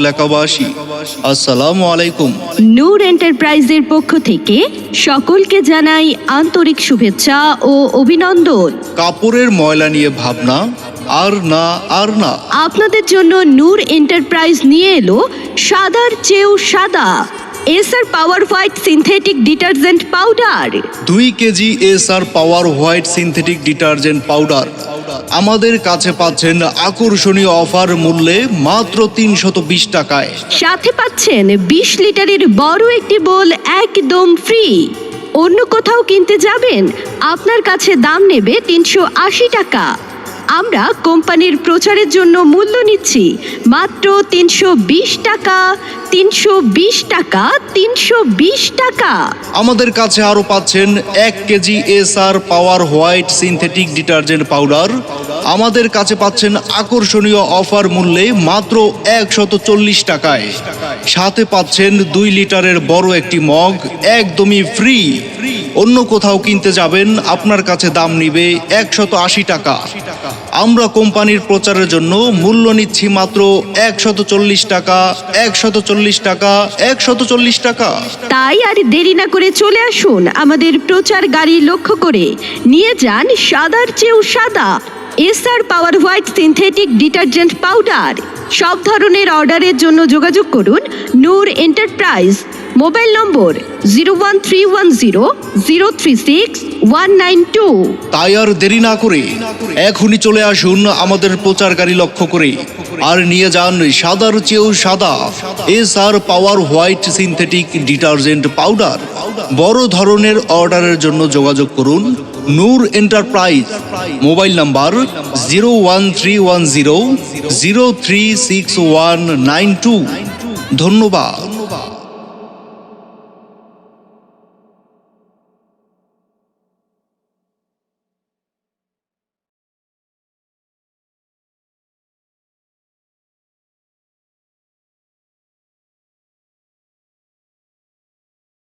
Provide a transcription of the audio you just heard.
এলাকাবাসী আসসালামু আলাইকুম। নূর এন্টারপ্রাইজের পক্ষ থেকে সকলকে জানাই আন্তরিক শুভেচ্ছা ও অভিনন্দন। কাপড়ের ময়লা নিয়ে ভাবনা আর না আর না। আপনাদের জন্য নূর এন্টারপ্রাইজ নিয়ে এলো সাদার চেয়েও সাদা SR power white synthetic detergent powder. দুই KG S R power white synthetic detergent powder আমাদের কাছে পাচ্ছেন আকর্ষণীয় অফার মূল্যে মাত্র তিনশত বিশ টাকায়। সাথে পাচ্ছেন বিশ লিটারের বড় একটি বোল একদম ফ্রি। অন্য কোথাও কিনতে যাবেন, আপনার কাছে দাম নেবে তিনশো আশি টাকা। আমরা কোম্পানির প্রচারের জন্য মূল্য নিচ্ছি মাত্র তিনশো বিশ টাকা, তিনশো বিশ টাকা, তিনশো বিশ টাকা। আমাদের কাছে আরও পাচ্ছেন এক KG S R power white synthetic detergent powder. আমাদের কাছে পাচ্ছেন আকর্ষণীয় অফার মূল্যে মাত্র একশত চল্লিশ টাকায়। সাথে পাচ্ছেন দুই লিটারের বড় একটি মগ, একদমই ফ্রি। অন্য কোথাও কিনতে যাবেন, আপনার কাছে দাম নিবে একশত আশি টাকা। আমরা কোম্পানির প্রচারের জন্য মূল্য নিচ্ছি মাত্র একশত চল্লিশ টাকা, একশত চল্লিশ টাকা, একশত চল্লিশ টাকা। তাই আর দেরি না করে চলে আসুন আমাদের প্রচার গাড়ি লক্ষ্য করে। নিয়ে যান সাদার চেয়েও সাদা। SR power white synthetic detergent powder. সব ধরনের অর্ডারের জন্য যোগাযোগ করুন Noor enterprise mobile number zero one three one zero zero three six, one nine two. তাই আর দেরি না করে এখনই চলে আসুন আমাদের প্রচার গাড়ি লক্ষ্য করে। আর নিয়ে যান সাদার চেয়েও সাদা, S R power white synthetic detergent powder. বড় ধরনের অর্ডারের জন্য যোগাযোগ করুন Noor enterprise. Mobile number zero one three one zero zero three six one nine two. ধন্যবাদ।